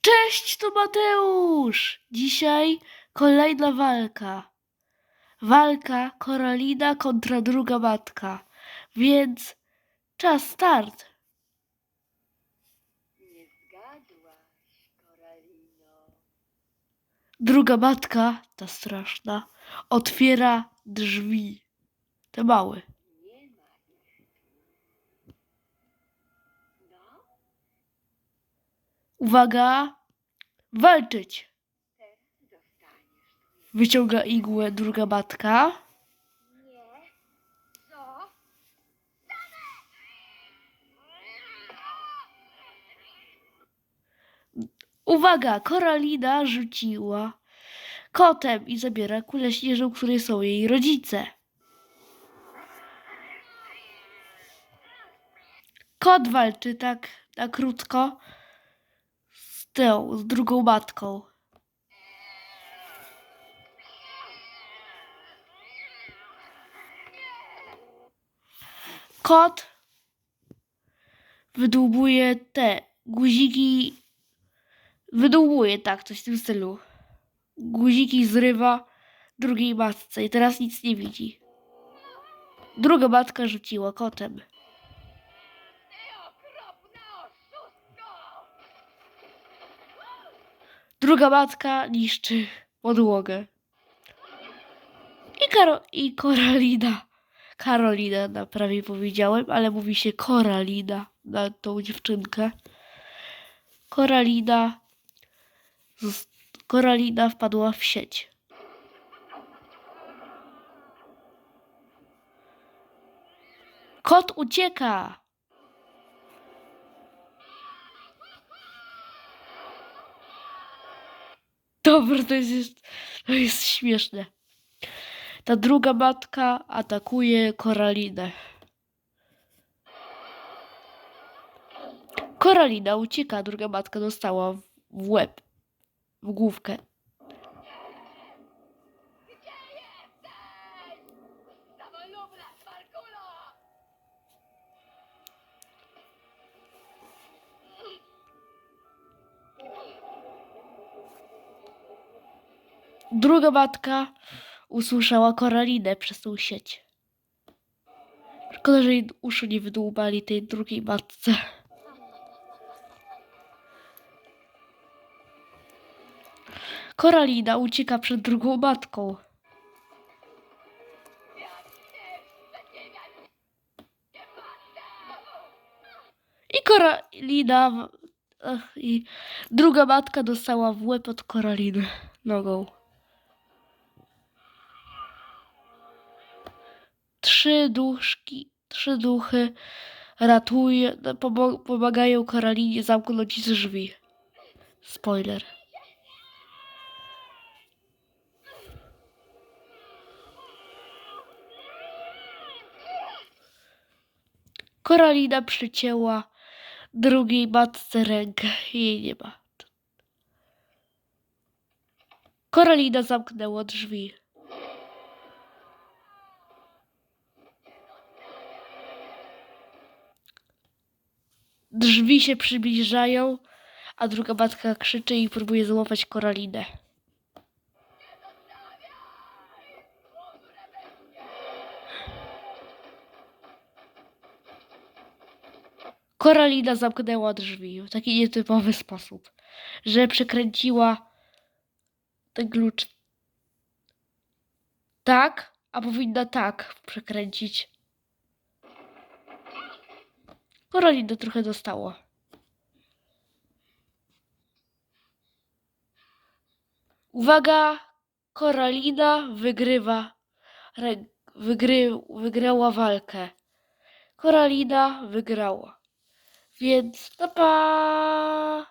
Cześć, to Mateusz! Dzisiaj kolejna walka. Walka Koralina kontra druga matka. Więc czas start. Nie zgadłaś, Koralino. Druga matka, ta straszna, otwiera drzwi. Te małe. Nie ma ich tu. No, Uwaga! Walczyć! Wyciąga igłę druga matka. Uwaga! Koralina rzuciła kotem i zabiera kulę śnieżną, której są jej rodzice. Kot walczy tak na krótko z tą, z drugą matką. Kot wydłubuje te guziki. Wydłubuje tak, coś w tym stylu. Guziki zrywa drugiej matce i teraz nic nie widzi. Druga matka rzuciła kotem. Druga matka niszczy podłogę. I, Karo- i Koralina. Karolina, na prawie powiedziałem, ale mówi się Koralina na tą dziewczynkę. Koralina. Koralina wpadła w sieć. Kot ucieka. Dobra, to jest, to jest śmieszne. Ta druga matka atakuje Koralinę. Koralina ucieka, druga matka dostała w- łeb, w główkę. Samolubna smarkulo! Druga matka usłyszała Koralinę przez tą sieć. Szkoda, że jej uszu nie wydłubali tej drugiej matce. Koralina ucieka przed drugą matką. I Koralina. Ach, I druga matka dostała w łeb od Koraliny nogą. Trzy duszki, trzy duchy ratuje, pomagają Koralinie zamknąć drzwi. Spoiler. Koralina przycięła drugiej matce rękę. Jej nie ma. Koralina zamknęła drzwi. Drzwi się przybliżają, a druga matka krzyczy i próbuje złapać Koralinę. Koralina zamknęła drzwi w taki nietypowy sposób, że przekręciła ten klucz tak, a powinna tak przekręcić. Koralina trochę dostała. Uwaga! Koralina wygrywa. Rę- Wygry, wygrała walkę. Koralina wygrała. Więc pa pa!